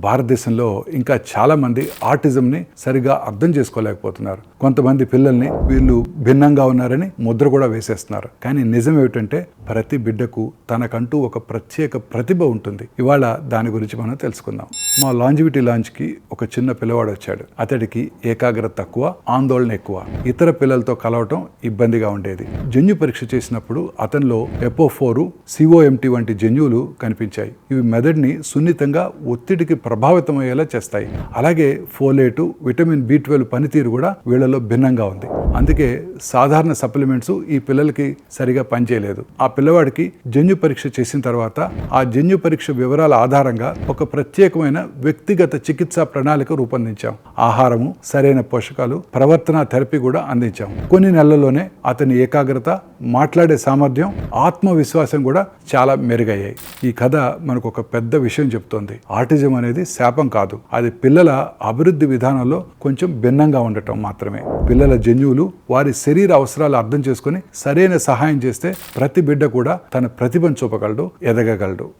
భారతదేశంలో ఇంకా చాలామంది ఆర్టిజంని సరిగా అర్థం చేసుకోలేకపోతున్నారు. కొంతమంది పిల్లల్ని వీళ్ళు భిన్నంగా ఉన్నారని ముద్ర కూడా వేసేస్తున్నారు. కానీ నిజం ఏమిటంటే ప్రతి బిడ్డకు తనకంటూ ఒక ప్రత్యేక ప్రతిభ ఉంటుంది. ఇవాళ దాని గురించి మనం తెలుసుకుందాం. మా లాంజివిటీ లాంచ్కి ఒక చిన్న పిల్లవాడు వచ్చాడు. అతడికి ఏకాగ్రత తక్కువ ఆందోళన ఎక్కువ. ఇతర పిల్లలతో కలవటం ఇబ్బందిగా ఉండేది. జన్యు పరీక్ష చేసినప్పుడు అతనిలో ఎపో ఫోరు సిఓఎంటి వంటి జన్యువులు కనిపించాయి. ఇవి మెదడుని సున్నితంగా ఒత్తిడికి ప్రభావితమయ్యేలా చేస్తాయి. అలాగే ఫోలేటు విటమిన్ బి ట్వెల్వ్ పనితీరు కూడా వీళ్ళలో భిన్నంగా ఉంది. అందుకే సాధారణ సప్లిమెంట్స్ ఈ పిల్లలకి సరిగా పనిచేయలేదు. ఆ పిల్లవాడికి జన్యు పరీక్ష చేసిన తర్వాత ఆ జన్యు పరీక్ష వివరాల ఆధారంగా ఒక ప్రత్యేకమైన వ్యక్తిగత చికిత్సా ప్రణాళిక రూపొందించాం. ఆహారము సరైన పోషకాలు ప్రవర్తన థెరపీ కూడా అందించాం. కొన్ని నెలల్లోనే అతని ఏకాగ్రత మాట్లాడే సామర్థ్యం ఆత్మవిశ్వాసం కూడా చాలా మెరుగయ్యాయి. ఈ కథ మనకు ఒక పెద్ద విషయం చెప్తోంది. ఆటిజం అనేది శాపం కాదు. అది పిల్లల అభివృద్ధి విధానంలో కొంచెం భిన్నంగా ఉండటం మాత్రమే. పిల్లల జన్యువులు వారి శరీర అవసరాలు అర్థం చేసుకొని సరైన సహాయం చేస్తే ప్రతి బిడ్డ కూడా తన ప్రతిభను చూపగలడు ఎదగగలడు.